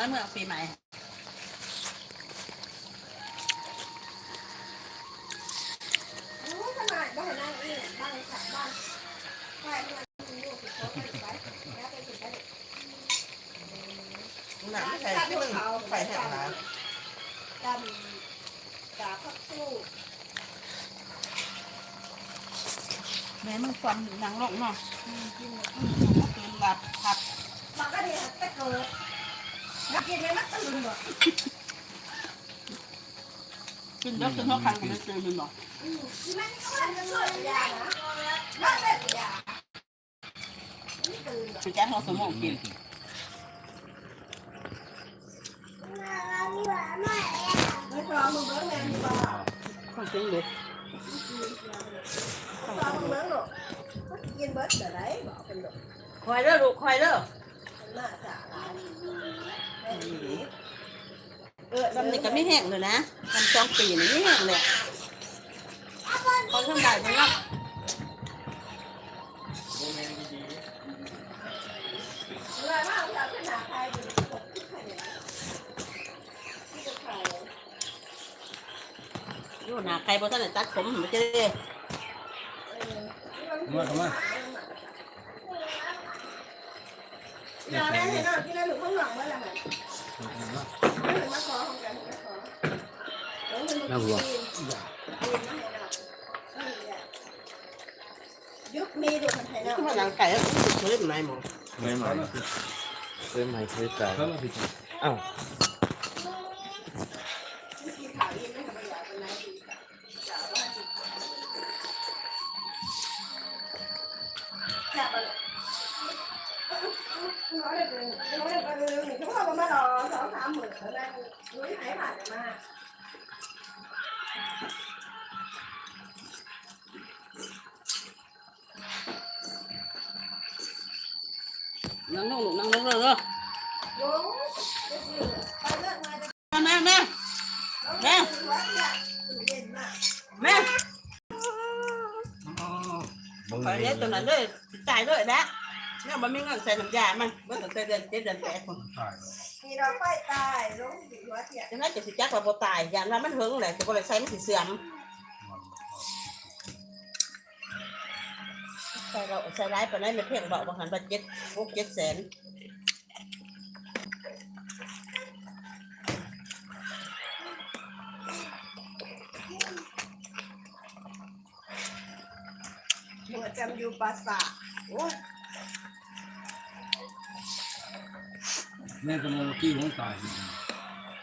น้อยเมื่อปีใหม่โอ้ขนาดบ้านนั่งนี่บ้านค่ะบ้านใช่ที่มันมีลูกติดโต๊ะไปแล้วไปถึงได้หนังไม่ใช่ที่มึงไปแห้งนะดำตาพักสู้แม่มึงความหนังลงเนาะกินกินแบบผัดมันก็ดีแต่เกิดนักกินไม่มั กตื่นหรอกกินแล้วกินเท่ากันกันเลยตื่นหรอมันก็มันจะเกิดยานะมันเป็นยาไม่ตื่นหรอกคือแจ้งเราสมองกินไม่พร้อมมึงเบิ้งแมนดีกว่าข้าวเสียงเด็กพร้อม มึงเบิ้งหรอกกินเบิ้งเดี๋ยวไหนบอกเป็นหรอกคอยเด้อลูกคอยเด้อหน้าสาลายแม่ดีเออตำหนิก็ไม่แห้งเลยนะทำสองปีนี่ไม่แห้งเลยเขาทำได้จังเนาะเวลาว่าเราขนาใครอยู่กดที่ใครเนี่ยที่จะใครอยู่หนาใครบ่ทันได้ตัดผมมันจะได้มาทำไมเราได้เห็นเราที่เราอยู่ข้างหลังเมื่อไหร่ไม่ถึงมาขอของแกันมาขอน่ากลัวยุคมีดูคนไทยนะที่ว่าหนังไก่แล้วเคยไหมหมอไม่ใหมเคยไหมเคยไก่อ้าว นั่งลงลูกนั่งลงเลยเด้อลงไปซื้อไปเลือกมาจะแม่แม่แม่วัดเนี่ยตื่นเย็นมากแม่คอยเลี้ยงตัวนั้นเลยตายเลยนะเนี่ยมันไม่เงินใส่น้ำยามันเมื่อตั้งแต่เดือนเจ็ดเดือนแปดคนมีดอกไฟตายลงสีวัดเนี่ยจังไงจะสิจักว่าบ่ตายอย่างนั้นมันเฮิงแหละจะบ่ได้ใส่มันสิเสื่อม ส่เราใส่ร้ายไปานนั้นไม่เพียงบอกบางหันว่าเจ็ดหกเจ็ดแสนหัวจำอยู่ปราสาทโอ้ยแม่กำลังกี้ของตาย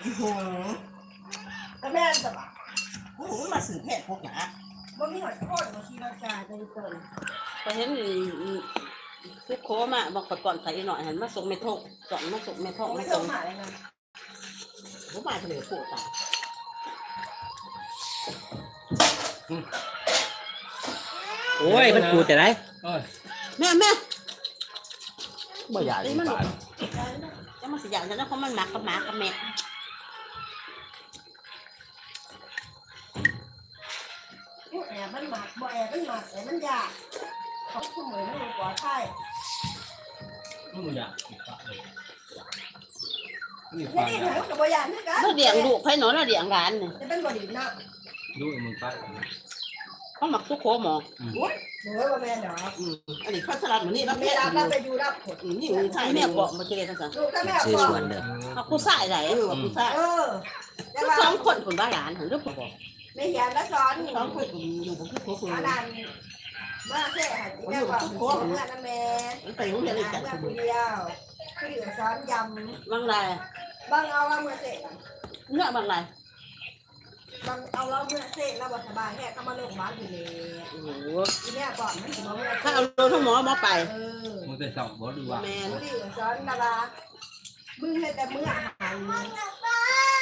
โอ้โหแต่แม่สบายโอ้โหมาสืบแพทย์พวกหนาบ่มีหอยโคตรมาชีราจาใจเติม ไปเห็นซุกโคมาบอกก่อนใส่หน่อยหันมาส่งไม่ทงสองมาส่งไม่ทงไม่ส่งงหมาเลยนะผมมาเฉลยโคตรโอ้ยมันกูจะได้เอ้ยแม่แม่บ่อยากนี่กินมันจะมาสิอย่างนั้นเขามันหมักกับหมากับแม่แอบมันหมักบ่แอบมันหมักแอบมันยาก เขาคุ้มเหมือนมันปลอดภัยไม่อยากกินปลาเลยนี่ปไม่ลาได้หายกับบ่ยานนี่กันเราเลี้ยงลูกให้หนอนเราเลี้ยงหลานเนี่ยจะเป็นบ่ดีนะดูมึงไปเขาหมักซุกโคหมอโอ้ยหนูว่าแม่เนาะอืมอันนี้ข้าวสลัดเหมือนนี่รับแม่แม่รับรัรับบไปอยู่รับผลนี่มึงใช่แม่บอกมาเจอกันสั่งลูกถ้าแม่ซื้อบอกสวนเด้อเอากูใส่ไหนเออกูใส่เออจะก็ว่าสองคนคนบ้าหลานหันรูปบอกไม่เห็นแล้วสอนสองคนอยู่ผมคือโคคนอาดันเมื่อเสียหายแม่บอกเมื่อนะแม่ไปโรงเรียนเลยเมื่จัอดคนเดียวคือเหลือซ้อนยำบางรายบางเอาเราเมื่อเสร็จเนื้อบางรายบางเอาเราเมื่อเสร็จเราบอกสบายแค่ก็มาลงบ้านอยู่เลยโอ้โหทีนี้ก่อนมันถึงมาเมื่อถ้าเอาโดนทั้งหมอหมอไป เออมึงจะสั่งบอดูว่าแมนเหลือซ้อนดารามึงให้แต่เมื่อาหัน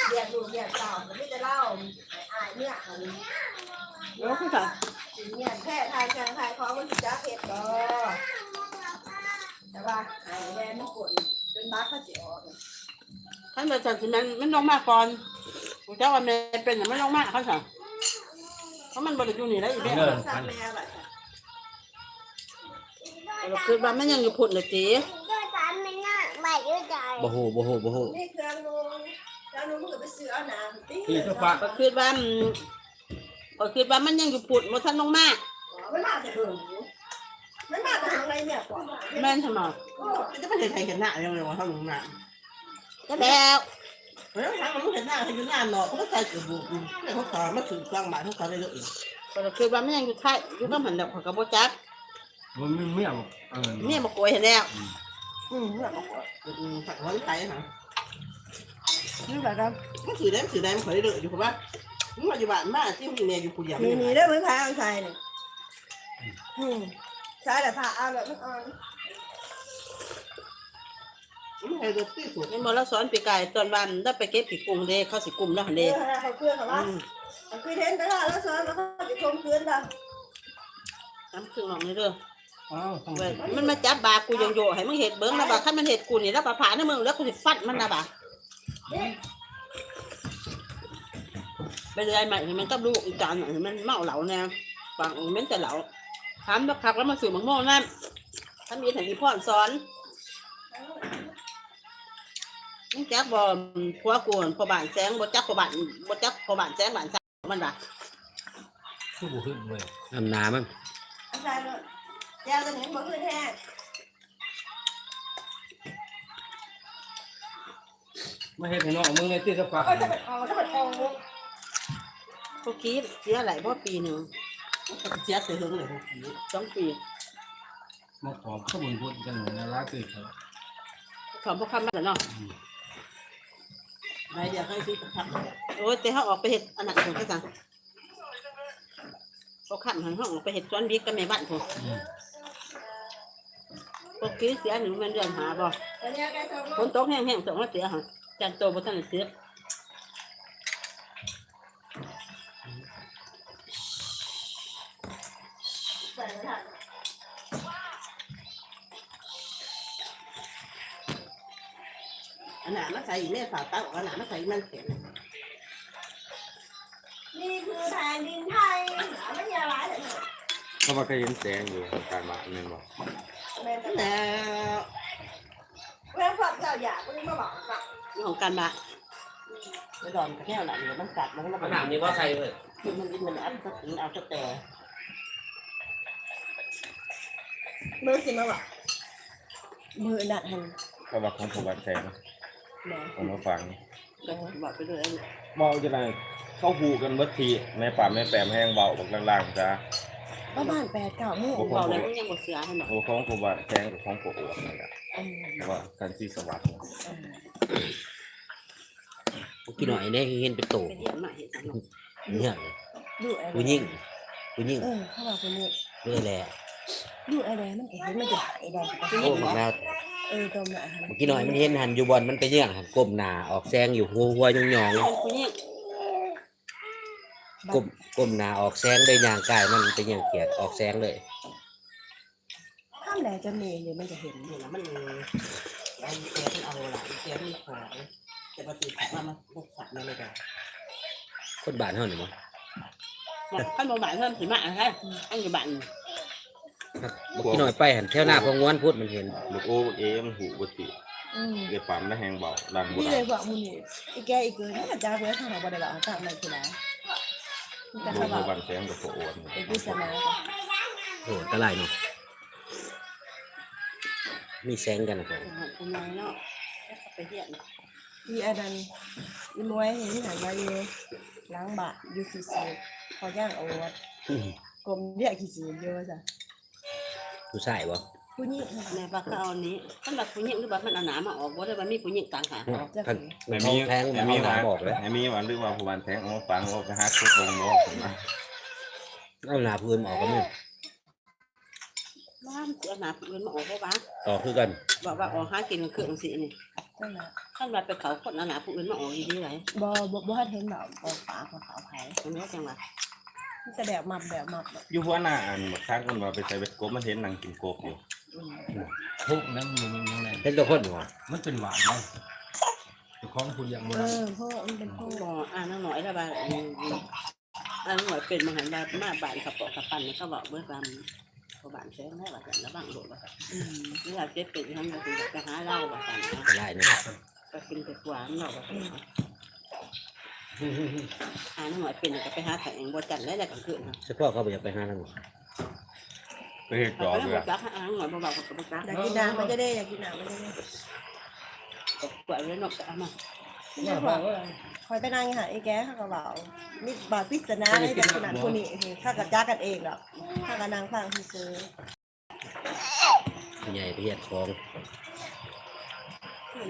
เรียกลูกเรียกเต่าไม่จะเล่าอายเมื่อหันแล้วคือค่ะ สิ่งเนี่ยแค่ทายแทงทายของมันจะเผ็ดก็แต่ว่าหายแดงมันกดจนบ้าเขาเจียวท่านเป็นสันสิมันมันลงมาก่อนกูเจ้าว่าแม่เป็นอย่างไม่ลงมาเขาสั่งเพราะมันบริจูนี่แล้วอีกแม่สามแม่แบบคือว่ามันยังอยู่พุ่นเลยจีด้วยซ้ำมันน่าใหม่ด้วยใจบ่ฮู้บ่ฮู้บ่ฮู้นี่เครื่องนูนแล้วนูนมันก็ไปซื้อเอาหนาตีที่ตัวปลาก็คิดว่ามัน ก็คิดว่ามันยังอยู่ปุดบ่ทันลงมามันมาแต่เหิงมันมาแต่ทางไรเนี่ยกว่าแม่นทำไมจะไม่เห็นใครเห็นหน้ายังเลยว่าเขาลงหน้าก็แล้วเพราะฉะนั้นมันไม่เห็นหน้าใครอยู่หน้าเนาะเขาก็ใส่กระบุกแต่เขาขอมาถึงกลางบ่ายเขาขอได้เลยก็คิดว่ามันยังอยู่ท้ายอยู่ก็เหมือนแบบเขาก็บ่จักมันไม่เมี่ยงเออเนี่ยมาโกยเห็นแล้วอืมเนี่ยเขาฝักวันไทยฮะนี่แบบนั้นมันสีแดงสีแดงมันขอได้เลยอยู่เพราะว่า มันมาอยู่บ้านบ้าที่มีเนี่ยอยู่ผู้เดียวนี่นี่ได้ไหมพายเอาใส่เนี่ยอืมใส่แต่ผ้าเอาแบบมันอ่อนมันให้รถที่สุดนี่มอเราสอนปีกายตอนวันได้ไปเก็บผีกุ้งเด้เขาสิกุ้มแล้วหันเอเด้อเขาเคลื่อนเขาว่าอืมเขาคือเทนตลอดแล้วซ้อนแล้วเขาจะชมคืนเราน้ำเครึ่องหลอกนี่เด้ออ้าวต้องเว้ยมันมาจับบากูยังโยให้มึงเห็ดเบิ้งนะบ่าคันมันเห็ดกูนี่แล้วป่าผาในมึงแล้วกูสิฟัดมันนะบ่า ไปเรื่อยใหม่ให้มันกับลูกอีจานหน่อยให้มันเมาเหลาแน่ฟังมันจะเหลาถามบักคักแล้วมาสู่มังโม่นั่นถ้ามีถังอีพ่อนสอนมึงจักบ่ผัวกูพอบานแสงบ่จักพอบานบ่จักพอบานแสงบานแสงมันบ่าสู้บุขึ้นเลยอำนามันเอาใส่เลยแก้วจะเห็นบ่คือแท้ไม่เห็นให้น้องมึงในที่ตัวปลาก็จะเป็นเอาถ้าเป็นเอา พวกกี้เสียหลายบ่ปีหนึ่งเสียเสียเฮงเลยพวกนี้สองปีมาขอข้อมูลพูดกันหนูนะร้านตื่นเขาถอนพวกคำมันแหละเนาะนายอยากให้ซื้อกระชับโอ้ยแต่เขาออกไปเห็ดอันนั้นผมก็จังพวกคำหันห้องออกไปเห็ดสวนบิ๊กกับแม่บ้านผมพวกกี้เสียหนึ่งมันเดือนหาบ่แต่เนี่ยแกชอบฝนตกแห้งๆสองมาเสียหาจันโตบ่ทันได้เสีย อันนั้นมาใส่แม่ฝาเต้าอันนั้นมาใส่มันเข็มนี่คือแผ่นดินไทยไม่มีอะไรเลยเขาว่าก็เห็นแสงอยู่การมาเนี่ยบอกแม่แต่แล้วเพื่อนฝักเจ้าอยากก็เลยมาบอกฝักนี่ของการบะไปดอนกระแก้วหลังเดี๋ยวมันกัดมันแล้วขนาดนี้ว่าใส่เว้ยคือมันมันอัดสักถึงเอาสักแต่มือสิมาบอกมือดัดหันเขาว่าของผมบัดแสง แม่ผมมาฟังก็บอกไปเลยเบาจะไรเข้าหูกันเมื่อทีในป่าแม่แปมแห้งเบาบักล่างๆจ้าบ้านบ้านแปดเก่าหมู่บอกแล้วมันยังบ่เสียให้หนอกโอ้ของผมบัดแสงกับของผมโอ้นั่นแหละเออเพราะว่าการที่สวัสดิ์กี่หน่อยได้เห็นเป็นโตไปเรียนมาเห็ดอันนั้นเนี่ยดูไอ้ผู้หญิงผู้หญิงเออเข้ามาคนนี้เรื่อยแหละดูไอ้แดงมันเห็นมันจะหายแดงโอ้มันแล้ว เออตรงนั้นเมื่อกี้หน่อยมันเห็นหันอยู่บอลมันไปเยื่องหันก้มหน้าออกแซงอยู่หัวหัวๆยองเป็นผู้หญิงๆก้มก้มหน้าออกแซงได้ย่างกายมันเป็นอย่างเกียดออกแซงเลยข้ามแดงจะเมย์เนี่ยมันจะเห็นนี่นะมันไอ้แกมันเอาหลังแกมันขอจะมาตีแผลว่ามันพวกสัตว์นั่นเลยกันคนบ้านเฮานี่มั้งขั้นบ่หมายเพิ่มสิมาฮะอันอยู่บ้าน เมื่อกี้หน่อยไปหันแถวหน้าพองวนพูดมันเห็นลูกโอ้เอ็มหูบุตรีอืมเดี๋ยวปั๊มแล้วแห้งเบาดันบุนี่ได้เลยบอกมึงนี่อีแกอีกเกินถ้าจ้าเพื่อทางไหนบ่ได้บอกต่างมันคืออะไรมันจะดูเขาบมืออกบันแสงกับโอ้เป็นพิศนาโอ้ตะไลเนาะมีแซงกันนะครับคุณนายเนาะไปเรียนอีอาดันอีมวยเห็นหันมาอยู่ล้างบะอยู่ขี้ซีพอย่างเอาวัดอื้อกลมเรียกขี้ซีเยอะจ้ะ ผู้ชายบ่ผู้นี้แม่ว่าเขาเอานี้มันแบบผู้หญิงหรือว่ามันเอาหนามาออกบ่ได้ว่ามีผู้หญิงต่างหากท่านแต่ท้อมีงแทงแต่เอามีหนาว่าบอกเลยแต่มีว่าหรือว่าผู้บันแทงเอาฟังว่าไปหาคุกลงบ่มาเอาหนาพื้นออกก็มีว่ามันสิเอาหนาผู้อื่นมาออกบ่วะต่อคือกันบอกว่าออกหากินเครื่องสินี่นั่นแหละขั้นว่าไปเขาคนเอาหนาผู้อื่นมาออกดีๆไรบ่บ่บ่ให้เห็นแบบออกปากของเขาไผ มันนี้จังหวะ มันจะแบบมับแบบมับแบบอยู่หัวหน้าอันบักทางคนว่าไปใส่เบ็ดกบมันเห็นนางกินกบอยู่ทุกนั้นมันยังไงเห็นตัวคนหัวมันเป็นหวานไหมแต่ของคุณอย่างโบเอราณอเพราะว่ามันเป็นพวกบ่อ่านหน่อยแล้วว่าอ่านหน่อยเป็นมหันบามาบ้านขับปอกขับปั่นนี่เขาบอกเบิดว่าพอบานแสงแล้วว่ากันแล้วบางโดดว่ากันเวลาเจ็บเป็นทั้งก็คือจะหาเหล้าว่ากันนะก็ได้เนาะก็กินแต่หวานเนาะว่ากัน หาหน่อยเป็นก็ไปหาแข่งบัวจันทร์ได้แต่กลางคืนนะเฉพาะเขาบ่อยากไปหาทางนู้นไปเฮ็ดไปจอบแล้วเลยบัวจักหาหน่อยเบาๆกับบัวจักอยากกินน้ำมันจะได้อยากกินน้ำมันจะได้กว่าเลยเนาะเอามานี่บอกคอยไปนั่งหาไอ้แกข้ากระเป๋านี่บาปริศนาได้จากขนาดคนนี้ข้ากับจ้ากันเองหรอกข้ากับนางฟังที่ซื้อใหญ่ไปเฮ็ดของ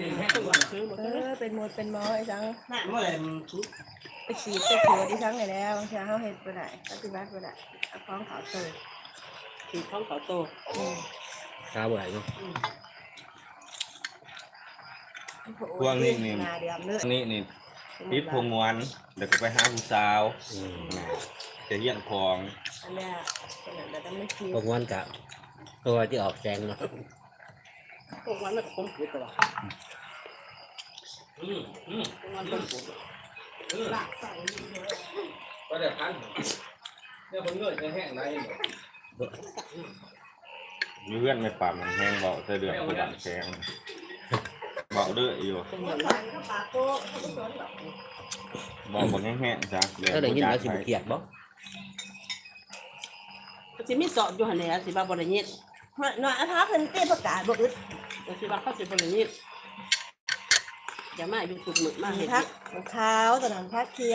ซื้อหมดเอเลยอเป็นมดเป็นหมอไอ้จังน่าเมื่อไหร่มันชุบไปฉีดไปเถือดิฉันไงแล้วบางทีเขาเห็ดไปได้ปฏิบัติไปได้เอาของเขาโตคือท้องเขาโตอืมข้าวบ่ได้เนาะพวกนี้นี่นาเดียมเลือดนี่นี่ติดพงวนเดี๋ยวก็ไปหาผู้สาวอืมจะเยี่ยงคองอันเนี้ยขนาดนั้นต้องไม่คิดพวกวันกะตัวที่ออกแสงเนาะ พวกมันมันคงเกิดตัวพวกมันคงเกิดก็ได้พันเนี่ยคนเงื่อนจะแห้งได้มีเพื่อนไม่ป่ามันแห้งเบาจะเดือดผู้บานแสงเบาเด้ออยู่เป็นเขาอย่างฝันั้นนเขาปากโก้เขาไม่สนหรอกเบาบนแห้งๆจ้ะเดี๋ยวถ้าได้ยินบ่ว่าสิอยากบ่ไปเครียดบ่สิมีสอบอยู่หันเนี่ยสิบาบริญิตหน่อยอาภาเพิ่นเต้ประกาศบอ กอึดสิบาเข้าสิบริญิตอย่ามาอยู่สุดมือมาเห็นพักขาวตอนนั้นพักเคีย